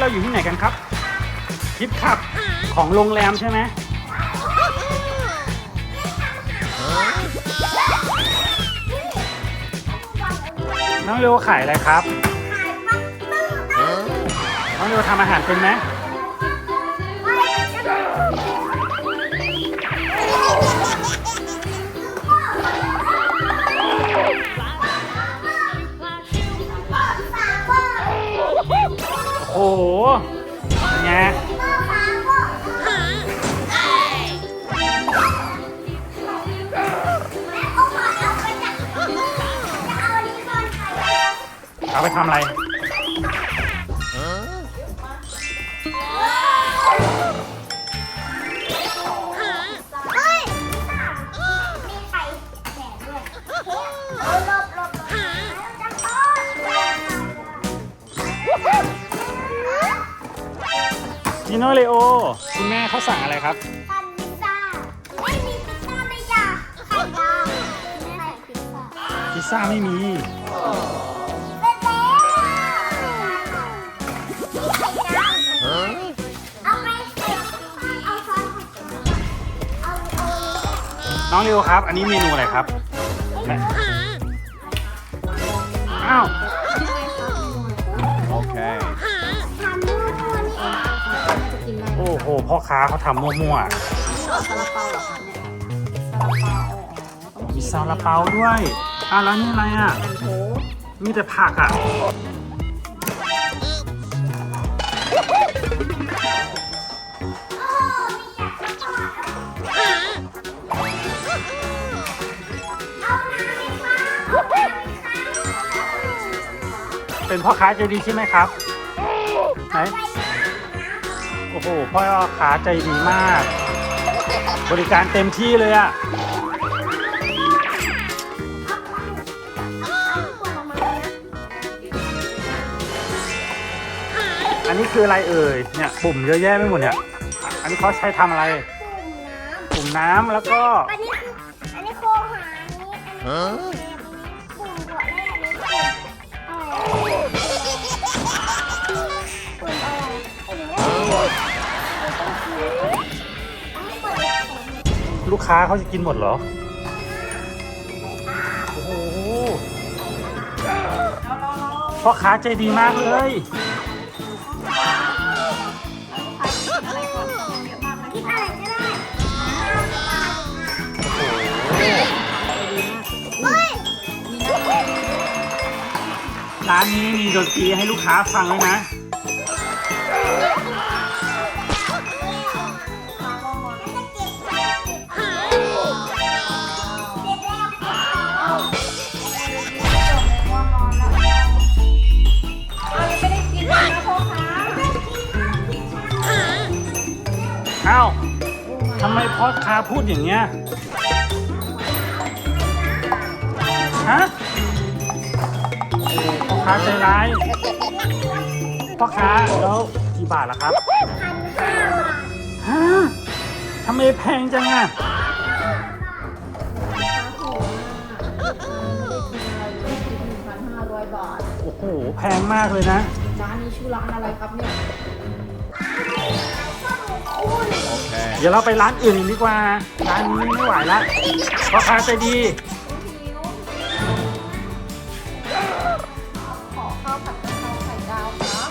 เราอยู่ที่ไหนกันครับทิปขับของโรงแรมใช่ไหมน้องเลโอขายอะไรครับ น้องเลโอทำอาหารเป็นไหม นะ เอาไปทำอะไร นิโนเลโอ คุณแม่เขาสั่งอะไรครับ ทำพิซซ่าไม่มีพิซซ่าไม่อยากไข่ดาวแม่ใส่พิซซ่าพิซซ่าไม่มี เป็น้น้องเลโอครับ อันนี้เมนูอะไรครับแม่อ้าว โอ้โหพ่อค้าเขาทำมั่วซาลาเปาเหรอคะเนี่ยซาลาเปาอ๋อๆมีซาลาเปาด้วยอะแล้วนี่อะไรอะแอนโถมีแต่ผักอะ เป็นพ่อค้าใจดีใช่ไหมครับ ไหน โอ้โหพ่อค้าใจดีมาก บริการเต็มที่เลยอะอันนี้คืออะไรเอ่ยเนี่ยปุ่มเยอะแยะไปหมดเนี่ย อันนี้เขาใช้ทำอะไร ปุ่มน้ำแล้วก็ อันนี้คืออันนี้โครงหางนี้อันนี้ ลูกค้าเขาจะกินหมดเหรอ โอ้โหพ่อค้าใจดีมากเลยอะไรก่อนเยอะมากนะคิดอะไรก็ได้โอ้โหเฮ้ยร้านนี้มีดนตรีให้ลูกค้าฟังด้วยนะ อ้าทำไมพ่อค้าพูดอย่างเงี้ยฮะโอ้พ่อค้าใจร้ายพ่อค้าแล้วกี่บาทล่ะครับฮะทำไมแพงจังอะ1,500บาทโอ้โหแพงมากเลยนะร้านนี้ชื่อร้านอะไรครับเนี่ย Okay. เดี๋ยวเราไปร้านอื่นอีกดีกว่า ร้านนี้ไม่ไหวละพ่อค้าใจดี ขอข้าวผัดกะเพราไข่ดาวครับ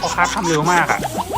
พ่อค้าทำเร็วมากอะรู้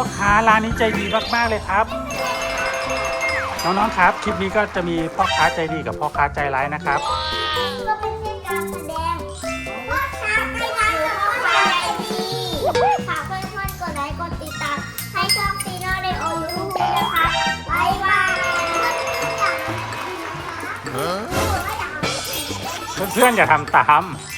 พ่อค้าร้านนี้ใจดีมากๆเลยครับ น้องๆครับ คลิปนี้ก็จะมีพ่อค้าใจดีกับพ่อค้าใจร้ายนะครับ ก็เป็นเพียงการแสดงพ่อค้าใจร้ายกับพ่อค้าใจดีฝากเพื่อนๆกดไลค์กดติดตามให้ช่องซีโน่เดโอยูทูบด้วยนะคะบ๊ายบาย Huh? เพื่อนๆอย่าทำตามเ